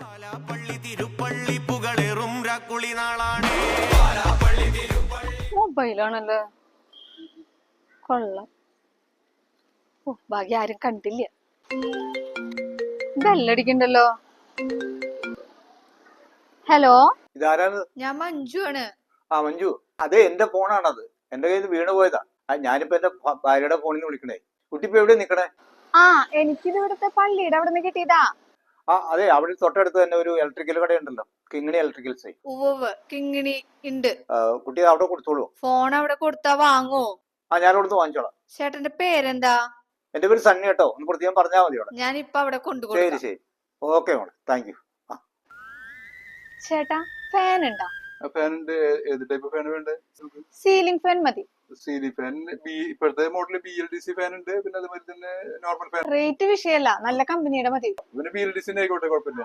പാലാപ്പള്ളി തിരുപ്പള്ളി പുകളേറും രാക്കുളി നാളാണ്. മൊബൈലാണല്ലോ? കൊള്ളാം. ഓ ഭാഗ്യം ആരും കണ്ടില്ല. ബെല്ലടിക്കണ്ടല്ലോ? ഹലോ? ഇതാരാണ്? ഞാൻ മഞ്ജു ആണ്. ആ മഞ്ജു. അതെ എന്റെ ഫോണാണത്. എന്റെ കയ്യിൽ വീണ് പോയതാ. ആ, ഞാനിപ്പോ എന്റെ ഭാര്യയുടെ ഫോണിൽ നിന്ന് വിളിക്കണേ. കുട്ടിപ്പോ എവിടെ നിക്കണേ? ആ എനിക്കിത് ഇവിടുത്തെ പള്ളിയുടെ അവിടെ നിന്ന് കിട്ടിയതാ. ആ അതെ അവിടെ തൊട്ടടുത്ത് തന്നെ ഒരു ഇലക്ട്രിക്കൽ കടയുണ്ടല്ലോ. കിങ്ങിണി ഇലക്ട്രിക്കൽസ് ഉവ്വ് കിങ്ങിണി ഉണ്ട്. കുട്ടി അവിടെ കൊടുത്തോളൂ. ഫോൺ അവിടെ കൊടുത്താ വാങ്ങോ? ആ ഞാൻ അവിടുന്ന് വാങ്ങിച്ചോളാം. ചേട്ടന്റെ പേരെന്താ? എന്റെ പേര് സണ്ണി കേട്ടോ. ഒന്ന് പ്രത്യേകം പറഞ്ഞാൽ മതി അവിടെ. ഞാൻ ഇപ്പൊ അവിടെ ശരി ശരി. ഓക്കെ മോളെ. താങ്ക് യു ചേട്ടാ ഫാൻ ഉണ്ടോ? ഫാനുണ്ട് ഏത് ടൈപ്പ് ഫാൻ വേണ്ടേ? സീലിംഗ് ഫാൻ മതി. സീലി ഫാൻ ബി ഇപ്പോഴത്തെ model B L D C fan ഉണ്ട്. പിന്നെ അതുപോലെ തന്നെ നോർമൽ ഫാൻ റേറ്റ് വിഷയമല്ല. നല്ല കമ്പനിയുടെ മതി. പിന്നെ ബി എൽ ഡി സിന്റെ ആയിക്കോട്ടെ കുഴപ്പമില്ല.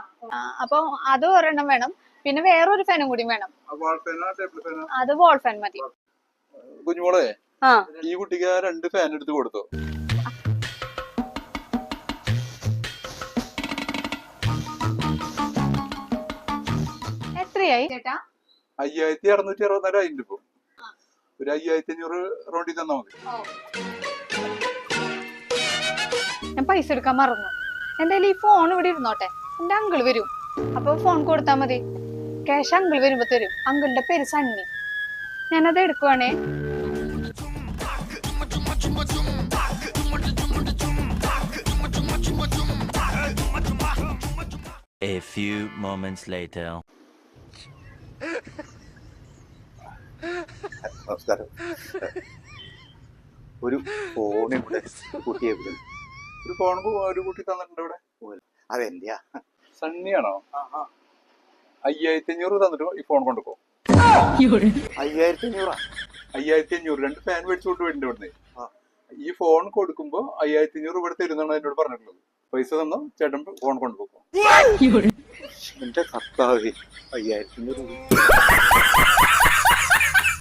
അപ്പൊ അത് ഒരെണ്ണം വേണം. പിന്നെ വേറൊരു ഫാനും കൂടി വേണം. അത് വോൾ ഫാൻ മതി. കുഞ്ഞുമോളെ ഈ കുട്ടിക്ക് ആ രണ്ട് ഫാൻ എടുത്ത് കൊടുത്തു? എത്രയായി? ചേട്ടാ അയ്യായിരത്തി അറുന്നൂറ്റി അറുപത്തിനാല് രൂപ ഒരു അയ്യായിരത്തി അഞ്ഞൂറ് റൗണ്ടിൽ തന്നാ മതി. ഞാൻ പൈസ എടുക്കാൻ മറന്നു. എന്തായാലും ഈ ഫോൺ ഇവിടെ ഇരുന്നോട്ടെ. എന്റെ അങ്കിൾ വരും. അപ്പൊ ഫോൺ കൊടുത്താ മതി. ക്യാഷ് അങ്കിൾ വരുമ്പോ തരും. അങ്കിളിന്റെ പേര് സണ്ണി. ഞാനത് എടുക്കുവാണേ. A few moments later. നമസ്കാരം. ഒരു ഫോണും കൂടെ കുട്ടിയെ ഒരു ഫോൺ ഒരു കുട്ടി തന്നിട്ടുണ്ട് ഇവിടെ. അതെന്റെയാ സണ്ണിയാണോ? അയ്യായിരത്തി അഞ്ഞൂറ് തന്നിട്ട് ഈ ഫോൺ കൊണ്ടുപോ അയ്യായിരത്തി അഞ്ഞൂറാ അയ്യായിരത്തി അഞ്ഞൂറ് രണ്ട് ഫാൻ മേടിച്ചുകൊണ്ട് വരുന്നുണ്ട് ഇവിടുന്ന്. ഈ ഫോൺ കൊടുക്കുമ്പോ അയ്യായിരത്തി അഞ്ഞൂറ് ഇവിടെ തരുന്നാണ് എന്നോട് പറഞ്ഞിട്ടുള്ളത്. പൈസ തന്നോ? ചേട്ടൻ ഫോൺ കൊണ്ടുപോകും എന്റെ കർത്താവ് അയ്യായിരത്തി അഞ്ഞൂറ്